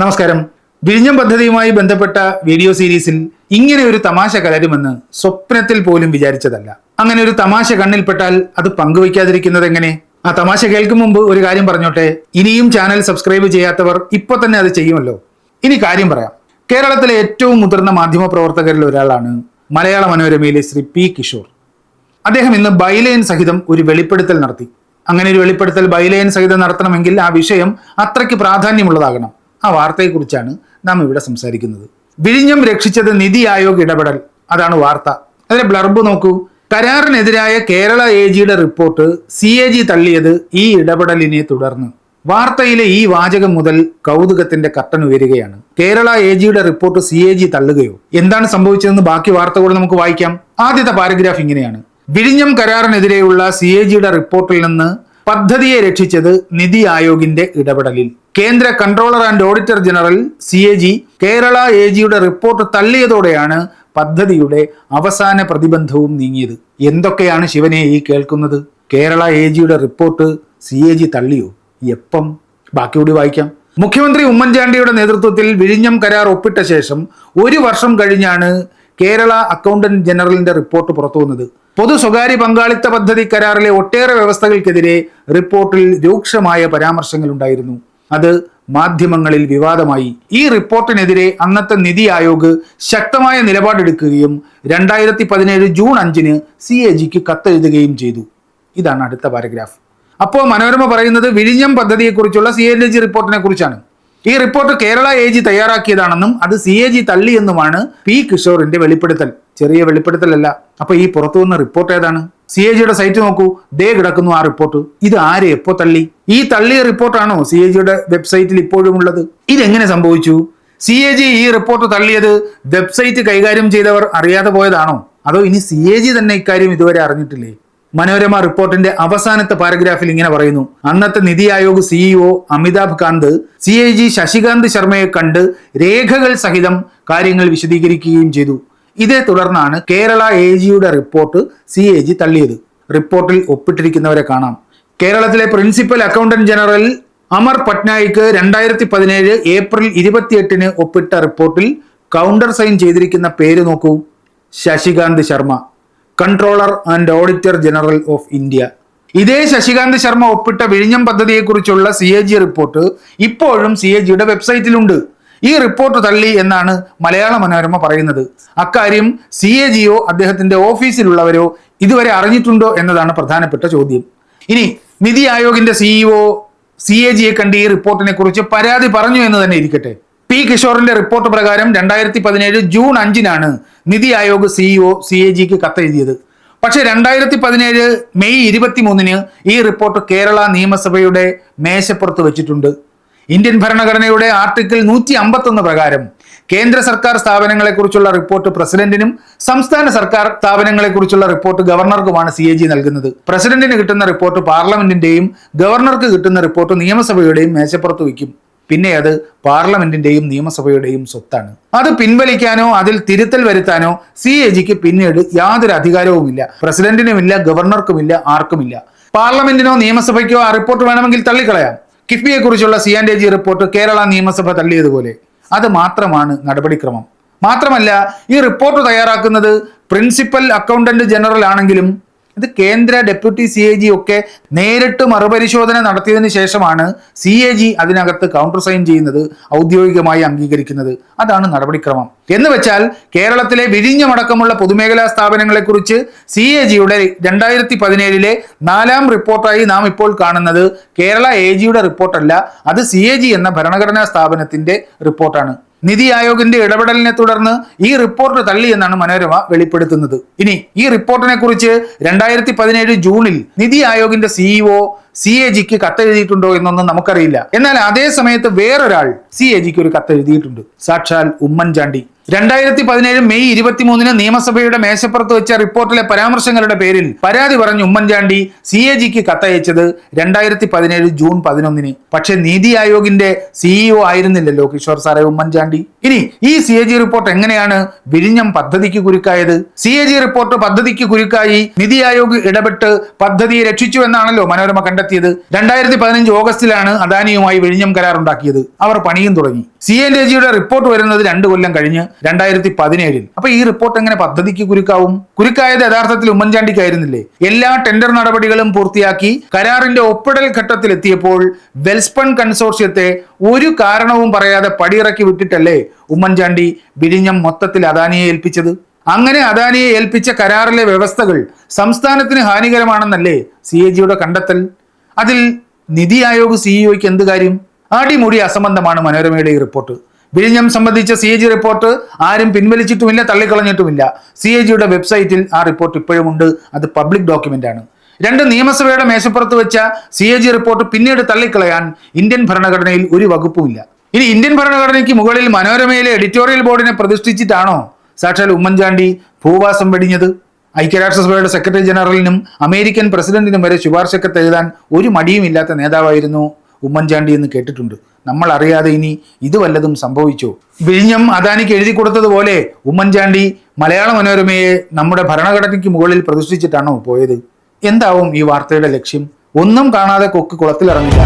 നമസ്കാരം. വിഴിഞ്ഞം പദ്ധതിയുമായി ബന്ധപ്പെട്ട വീഡിയോ സീരീസിൽ ഇങ്ങനെ ഒരു തമാശ കലരുമെന്ന് സ്വപ്നത്തിൽ പോലും വിചാരിച്ചതല്ല. അങ്ങനെ ഒരു തമാശ കണ്ണിൽപ്പെട്ടാൽ അത് പങ്കുവയ്ക്കാതിരിക്കുന്നത് എങ്ങനെ? ആ തമാശ കേൾക്കും മുമ്പ് ഒരു കാര്യം പറഞ്ഞോട്ടെ. ഇനിയും ചാനൽ സബ്സ്ക്രൈബ് ചെയ്യാത്തവർ ഇപ്പൊ തന്നെ അത് ചെയ്യുമല്ലോ. ഇനി കാര്യം പറയാം. കേരളത്തിലെ ഏറ്റവും മുതിർന്ന മാധ്യമ പ്രവർത്തകരിൽ ഒരാളാണ് മലയാള മനോരമയിലെ ശ്രീ പി കിഷോർ. അദ്ദേഹം ഇന്ന് ബൈലൈൻ സഹിതം ഒരു വെളിപ്പെടുത്തൽ നടത്തി. അങ്ങനെ ഒരു വെളിപ്പെടുത്തൽ ബൈലൈൻ സഹിതം നടത്തണമെങ്കിൽ ആ വിഷയം അത്രയ്ക്ക് പ്രാധാന്യമുള്ളതാകണം. ആ വാർത്തയെക്കുറിച്ചാണ് നാം ഇവിടെ സംസാരിക്കുന്നത്. വിഴിഞ്ഞം രക്ഷിച്ചത് നിതി ആയോഗ് ഇടപെടൽ. അതാണ് വാർത്ത. അതിലെ ബ്ലർബ് നോക്കൂ. കരാറിനെതിരായ കേരള എ ജിയുടെ റിപ്പോർട്ട് സി എ ജി തള്ളിയത് ഈ ഇടപെടലിനെ തുടർന്ന്. വാർത്തയിലെ ഈ വാചകം മുതൽ കൗതുകത്തിന്റെ കട്ടൻ ഉയരുകയാണ്. കേരള എ ജിയുടെ റിപ്പോർട്ട് സി എ ജി തള്ളുകയോ? എന്താണ് സംഭവിച്ചതെന്ന് ബാക്കി വാർത്തകൾ നമുക്ക് വായിക്കാം. ആദ്യത്തെ പാരഗ്രാഫ് ഇങ്ങനെയാണ്. വിഴിഞ്ഞം കരാറിനെതിരെയുള്ള സി എ ജിയുടെ റിപ്പോർട്ടിൽ നിന്ന് പദ്ധതിയെ രക്ഷിച്ചത് നിതി ആയോഗിന്റെ ഇടപെടലിൽ. കേന്ദ്ര controller and auditor general C A G Kerala A ജിയുടെ റിപ്പോർട്ട് തള്ളിയതോടെയാണ് പദ്ധതിയുടെ അവസാന പ്രതിബന്ധവും നീങ്ങിയത്. എന്തൊക്കെയാണ് ശിവനെ ഈ കേൾക്കുന്നത്? കേരള എ ജിയുടെ റിപ്പോർട്ട് സി എ ജി തള്ളിയോ? എപ്പം? ബാക്കിയോടി വായിക്കാം. മുഖ്യമന്ത്രി ഉമ്മൻചാണ്ടിയുടെ നേതൃത്വത്തിൽ വിഴിഞ്ഞം കരാർ ഒപ്പിട്ട ശേഷം ഒരു വർഷം കഴിഞ്ഞാണ് കേരള അക്കൗണ്ടന്റ് ജനറലിന്റെ റിപ്പോർട്ട് പുറത്തു വന്നത്. പൊതു സ്വകാര്യ പങ്കാളിത്ത പദ്ധതി കരാറിലെ ഒട്ടേറെ വ്യവസ്ഥകൾക്കെതിരെ റിപ്പോർട്ടിൽ രൂക്ഷമായ പരാമർശങ്ങൾ ഉണ്ടായിരുന്നു. അത് മാധ്യമങ്ങളിൽ വിവാദമായി. ഈ റിപ്പോർട്ടിനെതിരെ അന്നത്തെ നിതി ആയോഗ് ശക്തമായ നിലപാടെടുക്കുകയും രണ്ടായിരത്തി പതിനേഴ് ജൂൺ അഞ്ചിന് സി എ ജിക്ക് കത്തെഴുതുകയും ചെയ്തു. ഇതാണ് അടുത്ത പാരഗ്രാഫ്. അപ്പോൾ മനോരമ പറയുന്നത് വിഴിഞ്ഞം പദ്ധതിയെക്കുറിച്ചുള്ള സി എ ജി റിപ്പോർട്ടിനെ കുറിച്ചാണ് ഈ റിപ്പോർട്ട് കേരള എ ജി തയ്യാറാക്കിയതാണെന്നും അത് സി എ ജി തള്ളിയെന്നുമാണ് പി കിഷോറിന്റെ വെളിപ്പെടുത്തൽ. ചെറിയ വെളിപ്പെടുത്തലല്ല. അപ്പൊ ഈ പുറത്തു വന്ന റിപ്പോർട്ട് ഏതാണ്? സി എ ജിയുടെ സൈറ്റ് നോക്കൂ. ദേ കിടക്കുന്നു ആ റിപ്പോർട്ട് ഇത് ആരെ എപ്പോ തള്ളി? ഈ തള്ളിയ റിപ്പോർട്ടാണോ സി എ ജിയുടെ വെബ്സൈറ്റിൽ ഇപ്പോഴും ഉള്ളത്? ഇതെങ്ങനെ സംഭവിച്ചു? സി എ ജി ഈ റിപ്പോർട്ട് തള്ളിയത് വെബ്സൈറ്റ് കൈകാര്യം ചെയ്തവർ അറിയാതെ പോയതാണോ? അതോ ഇനി സി എ ജി തന്നെ ഇക്കാര്യം ഇതുവരെ അറിഞ്ഞിട്ടില്ലേ? മനോരമ റിപ്പോർട്ടിന്റെ അവസാനത്തെ പാരഗ്രാഫിൽ ഇങ്ങനെ പറയുന്നു. അന്നത്തെ NITI Aayog CEO Amitabh Kant C I G Shashikant ശർമ്മയെ കണ്ട് രേഖകൾ സഹിതം കാര്യങ്ങൾ വിശദീകരിക്കുകയും ചെയ്തു. ഇതേ തുടർന്നാണ് കേരള എ ജിയുടെ റിപ്പോർട്ട് സി എ ജി തള്ളിയത്. റിപ്പോർട്ടിൽ ഒപ്പിട്ടിരിക്കുന്നവരെ കാണാം. കേരളത്തിലെ principal accountant general Amar Patnaik രണ്ടായിരത്തി പതിനേഴ് ഏപ്രിൽ ഇരുപത്തിയെട്ടിന് ഒപ്പിട്ട റിപ്പോർട്ടിൽ കൗണ്ടർ സൈൻ ചെയ്തിരിക്കുന്ന പേര് നോക്കൂ. Shashikant Sharma. Controller and auditor general of India ഇതേ ശശികാന്ത് ശർമ്മ ഒപ്പിട്ട വിഴിഞ്ഞം പദ്ധതിയെക്കുറിച്ചുള്ള സി എ ജി റിപ്പോർട്ട് ഇപ്പോഴും സി എ ജിയുടെ വെബ്സൈറ്റിലുണ്ട് ഈ റിപ്പോർട്ട് തള്ളി എന്നാണ് മലയാള മനോരമ പറയുന്നത്. അക്കാര്യം സി എ ജിയോ അദ്ദേഹത്തിന്റെ ഓഫീസിലുള്ളവരോ ഇതുവരെ അറിഞ്ഞിട്ടുണ്ടോ എന്നതാണ് പ്രധാനപ്പെട്ട ചോദ്യം. ഇനി നിതി ആയോഗിന്റെ സിഇഒ സി എ ജിയെ കണ്ട് ഈ റിപ്പോർട്ടിനെ കുറിച്ച് പരാതി പറഞ്ഞു എന്ന് തന്നെ ഇരിക്കട്ടെ. പി കിഷോറിന്റെ റിപ്പോർട്ട് പ്രകാരം രണ്ടായിരത്തി പതിനേഴ് ജൂൺ അഞ്ചിനാണ് NITI Aayog CEO C A ജിക്ക് കത്തെഴുതിയത്. പക്ഷേ രണ്ടായിരത്തി പതിനേഴ് മെയ് ഇരുപത്തി മൂന്നിന് ഈ റിപ്പോർട്ട് കേരള നിയമസഭയുടെ മേശപ്പുറത്ത് വെച്ചിട്ടുണ്ട്. ഇന്ത്യൻ ഭരണഘടനയുടെ ആർട്ടിക്കിൾ നൂറ്റി അമ്പത്തൊന്ന് പ്രകാരം കേന്ദ്ര സർക്കാർ സ്ഥാപനങ്ങളെക്കുറിച്ചുള്ള റിപ്പോർട്ട് പ്രസിഡന്റിനും സംസ്ഥാന സർക്കാർ സ്ഥാപനങ്ങളെക്കുറിച്ചുള്ള റിപ്പോർട്ട് ഗവർണർക്കുമാണ് സി എ ജി നൽകുന്നത്. പ്രസിഡന്റിന് കിട്ടുന്ന റിപ്പോർട്ട് പാർലമെന്റിന്റെയും ഗവർണർക്ക് കിട്ടുന്ന റിപ്പോർട്ട് നിയമസഭയുടെയും മേശപ്പുറത്ത് വയ്ക്കും. പിന്നെ അത് പാർലമെന്റിന്റെയും നിയമസഭയുടെയും സ്വത്താണ്. അത് പിൻവലിക്കാനോ അതിൽ തിരുത്തൽ വരുത്താനോ സി എ ജിക്ക് പിന്നീട് യാതൊരു അധികാരവുമില്ല. പ്രസിഡന്റിനുമില്ല ഗവർണർക്കുമില്ല ആർക്കുമില്ല. പാർലമെന്റിനോ നിയമസഭയ്ക്കോ ആ റിപ്പോർട്ട് വേണമെങ്കിൽ തള്ളിക്കളയാം. കിഫ്ബിയെ കുറിച്ചുള്ള C and A G report Kerala നിയമസഭ തള്ളിയതുപോലെ. അത് മാത്രമാണ് നടപടിക്രമം. മാത്രമല്ല ഈ റിപ്പോർട്ട് തയ്യാറാക്കുന്നത് പ്രിൻസിപ്പൽ അക്കൗണ്ടന്റ് ജനറൽ ആണെങ്കിലും ഇത് കേന്ദ്ര ഡെപ്യൂട്ടി സി എ ജി ഒക്കെ നേരിട്ട് മറുപരിശോധന നടത്തിയതിനു ശേഷമാണ് സി എ ജി അതിനകത്ത് കൗണ്ടർ സൈൻ ചെയ്യുന്നത് ഔദ്യോഗികമായി അംഗീകരിക്കുന്നത്. അതാണ് നടപടിക്രമം. എന്ന് വെച്ചാൽ കേരളത്തിലെ വിഴിഞ്ഞമടക്കമുള്ള പൊതുമേഖലാ സ്ഥാപനങ്ങളെക്കുറിച്ച് സി എ ജിയുടെ രണ്ടായിരത്തി പതിനേഴിലെ നാലാം റിപ്പോർട്ടായി നാം ഇപ്പോൾ കാണുന്നത് കേരള എ ജിയുടെ റിപ്പോർട്ടല്ല അത് സി എ ജി എന്ന ഭരണഘടനാ സ്ഥാപനത്തിന്റെ റിപ്പോർട്ടാണ്. നിതി ആയോഗിന്റെ ഇടപെടലിനെ തുടർന്ന് ഈ റിപ്പോർട്ട് തള്ളി എന്നാണ് മനോരമ വെളിപ്പെടുത്തുന്നത്. ഇനി ഈ റിപ്പോർട്ടിനെ കുറിച്ച് രണ്ടായിരത്തി പതിനേഴ് ജൂണിൽ നിതി ആയോഗിന്റെ സിഇഒ സി എ ജിക്ക് കത്തെഴുതിയിട്ടുണ്ടോ എന്നൊന്നും നമുക്കറിയില്ല. എന്നാൽ അതേ സമയത്ത് വേറൊരാൾ സി എ ജിക്ക് ഒരു കത്തെഴുതിയിട്ടുണ്ട്. സാക്ഷാൽ ഉമ്മൻചാണ്ടി. രണ്ടായിരത്തി പതിനേഴ് മെയ് ഇരുപത്തിമൂന്നിന് നിയമസഭയുടെ മേശപ്പുറത്ത് വെച്ച റിപ്പോർട്ടിലെ പരാമർശങ്ങളുടെ പേരിൽ പരാതി പറഞ്ഞ് ഉമ്മൻചാണ്ടി സി എ ജിക്ക് കത്തയച്ചത് രണ്ടായിരത്തി പതിനേഴ് ജൂൺ പതിനൊന്നിന്. പക്ഷേ നീതി ആയോഗിന്റെ സിഇഒ ആയിരുന്നില്ലല്ലോ കിഷോർ സാറെ ഉമ്മൻചാണ്ടി. ഇനി ഈ സി എ ജി റിപ്പോർട്ട് എങ്ങനെയാണ് വിഴിഞ്ഞം പദ്ധതിക്ക് കുരുക്കായത്? സി എ ജി റിപ്പോർട്ട് പദ്ധതിക്ക് കുരുക്കായി നിതി ആയോഗ് ഇടപെട്ട് പദ്ധതിയെ രക്ഷിച്ചു എന്നാണല്ലോ മനോരമ കണ്ടെത്തി കണ്ടെത്തിയത് രണ്ടായിരത്തി പതിനഞ്ച് ഓഗസ്റ്റിലാണ് അദാനിയുമായി വിഴിഞ്ഞം കരാർ ഉണ്ടാക്കിയത്. അവർ പണിയും തുടങ്ങി. സി എൻ ജിയുടെ റിപ്പോർട്ട് വരുന്നത് രണ്ട് കൊല്ലം കഴിഞ്ഞ് രണ്ടായിരത്തി പതിനേഴിൽ അപ്പൊ ഈ റിപ്പോർട്ട് എങ്ങനെ പദ്ധതിക്ക് കുരുക്കാവും? കുരുക്കായത് യഥാർത്ഥത്തിൽ ഉമ്മൻചാണ്ടിക്കായിരുന്നില്ലേ? എല്ലാ ടെൻഡർ നടപടികളും പൂർത്തിയാക്കി കരാറിന്റെ ഒപ്പിടൽ ഘട്ടത്തിൽ എത്തിയപ്പോൾ വെൽസ്പൺ കൺസോർഷ്യത്തെ ഒരു കാരണവും പറയാതെ പടിയിറക്കി വിട്ടിട്ടല്ലേ ഉമ്മൻചാണ്ടി വിഴിഞ്ഞം മൊത്തത്തിൽ അദാനിയെ ഏൽപ്പിച്ചത്? അങ്ങനെ അദാനിയെ ഏൽപ്പിച്ച കരാറിലെ വ്യവസ്ഥകൾ സംസ്ഥാനത്തിന് ഹാനികരമാണെന്നല്ലേ സി എ ജിയുടെ കണ്ടെത്തൽ? അതിൽ നിതി ആയോഗ് സിഇഒയ്ക്ക് എന്ത് കാര്യം? അടിമുടി അസംബന്ധമാണ് മനോരമയുടെ ഈ റിപ്പോർട്ട് വിഴിഞ്ഞം സംബന്ധിച്ച സി എ ജി റിപ്പോർട്ട് ആരും പിൻവലിച്ചിട്ടുമില്ല തള്ളിക്കളഞ്ഞിട്ടുമില്ല. സി എ ജിയുടെ വെബ്സൈറ്റിൽ ആ റിപ്പോർട്ട് ഇപ്പോഴും ഉണ്ട്. അത് പബ്ലിക് ഡോക്യുമെന്റ് ആണ്. രണ്ട് നിയമസഭയുടെ മേശപ്പുറത്ത് വെച്ച സി എ ജി റിപ്പോർട്ട് പിന്നീട് തള്ളിക്കളയാൻ ഇന്ത്യൻ ഭരണഘടനയിൽ ഒരു വകുപ്പുമില്ല ഇനി ഇന്ത്യൻ ഭരണഘടനയ്ക്ക് മുകളിൽ മനോരമയിലെ എഡിറ്റോറിയൽ ബോർഡിനെ പ്രതിഷ്ഠിച്ചിട്ടാണോ? സാക്ഷാൽ ഉമ്മൻചാണ്ടി ഭൂവാസം വെടിഞ്ഞത്? ഐക്യരാഷ്ട്രസഭയുടെ സെക്രട്ടറി ജനറലിനും അമേരിക്കൻ പ്രസിഡന്റിനും വരെ ശുപാർശക്കത്ത് എഴുതാൻ ഒരു മടിയുമില്ലാത്ത നേതാവായിരുന്നു ഉമ്മൻചാണ്ടി എന്ന് കേട്ടിട്ടുണ്ട്. നമ്മൾ അറിയാതെ ഇനി ഇത് വല്ലതും സംഭവിച്ചോ? വിഴിഞ്ഞം അദാനിക്ക് എഴുതി കൊടുത്തതുപോലെ ഉമ്മൻചാണ്ടി മലയാള മനോരമയെ നമ്മുടെ ഭരണഘടനയ്ക്ക് മുകളിൽ പ്രതിഷ്ഠിച്ചിട്ടാണോ പോയത്? എന്താവും ഈ വാർത്തയുടെ ലക്ഷ്യം? ഒന്നും കാണാതെ കൊക്ക് കുളത്തിലിറങ്ങില്ല.